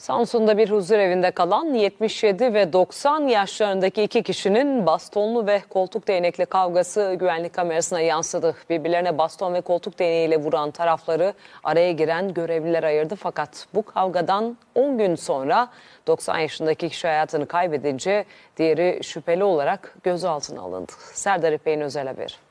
Samsun'da bir huzur evinde kalan 77 ve 90 yaşlarındaki iki kişinin bastonlu ve koltuk değnekli kavgası güvenlik kamerasına yansıdı. Birbirlerine baston ve koltuk değneğiyle vuran tarafları araya giren görevliler ayırdı. Fakat bu kavgadan 10 gün sonra 90 yaşındaki kişi hayatını kaybedince diğeri şüpheli olarak gözaltına alındı. Serdar İpek'in özel haberi.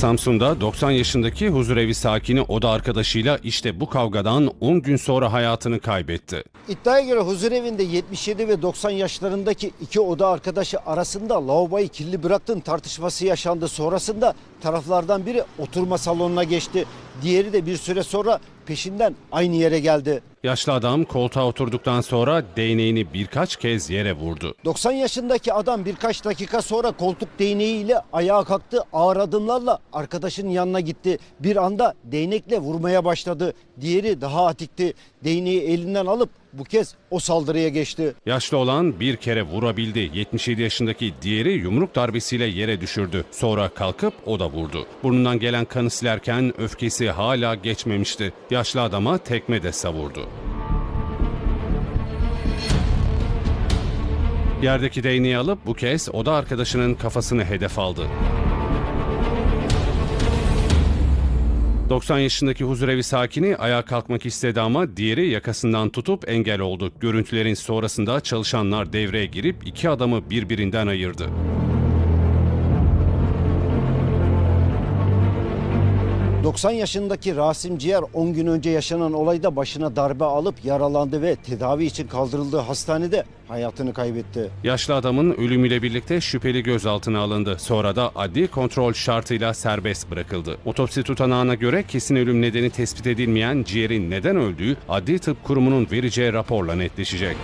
Samsun'da 90 yaşındaki huzurevi sakini oda arkadaşıyla işte bu kavgadan 10 gün sonra hayatını kaybetti. İddiaya göre huzurevinde 77 ve 90 yaşlarındaki iki oda arkadaşı arasında lavaboyu kirli bıraktın tartışması yaşandı. Sonrasında taraflardan biri oturma salonuna geçti. Diğeri de bir süre sonra peşinden aynı yere geldi. Yaşlı adam koltuğa oturduktan sonra değneğini birkaç kez yere vurdu. 90 yaşındaki adam birkaç dakika sonra koltuk değneğiyle ayağa kalktı. Ağır adımlarla arkadaşının yanına gitti. Bir anda değnekle vurmaya başladı. Diğeri daha atikti. Değneği elinden alıp bu kez o saldırıya geçti. Yaşlı olan bir kere vurabildi. 77 yaşındaki diğeri yumruk darbesiyle yere düşürdü. Sonra kalkıp o da vurdu. Burnundan gelen kanı silerken öfkesi hala geçmemişti. Yaşlı adama tekme de savurdu. Yerdeki değneği alıp bu kez oda arkadaşının kafasını hedef aldı. 90 yaşındaki huzurevi sakini ayağa kalkmak istedi ama diğeri yakasından tutup engel oldu. Görüntülerin sonrasında çalışanlar devreye girip iki adamı birbirinden ayırdı. – 90 yaşındaki Rasim Ciğer 10 gün önce yaşanan olayda başına darbe alıp yaralandı ve tedavi için kaldırıldığı hastanede hayatını kaybetti. Yaşlı adamın ölümüyle birlikte şüpheli gözaltına alındı. Sonra da adli kontrol şartıyla serbest bırakıldı. Otopsi tutanağına göre kesin ölüm nedeni tespit edilmeyen ciğerin neden öldüğü adli tıp kurumunun vereceği raporla netleşecek.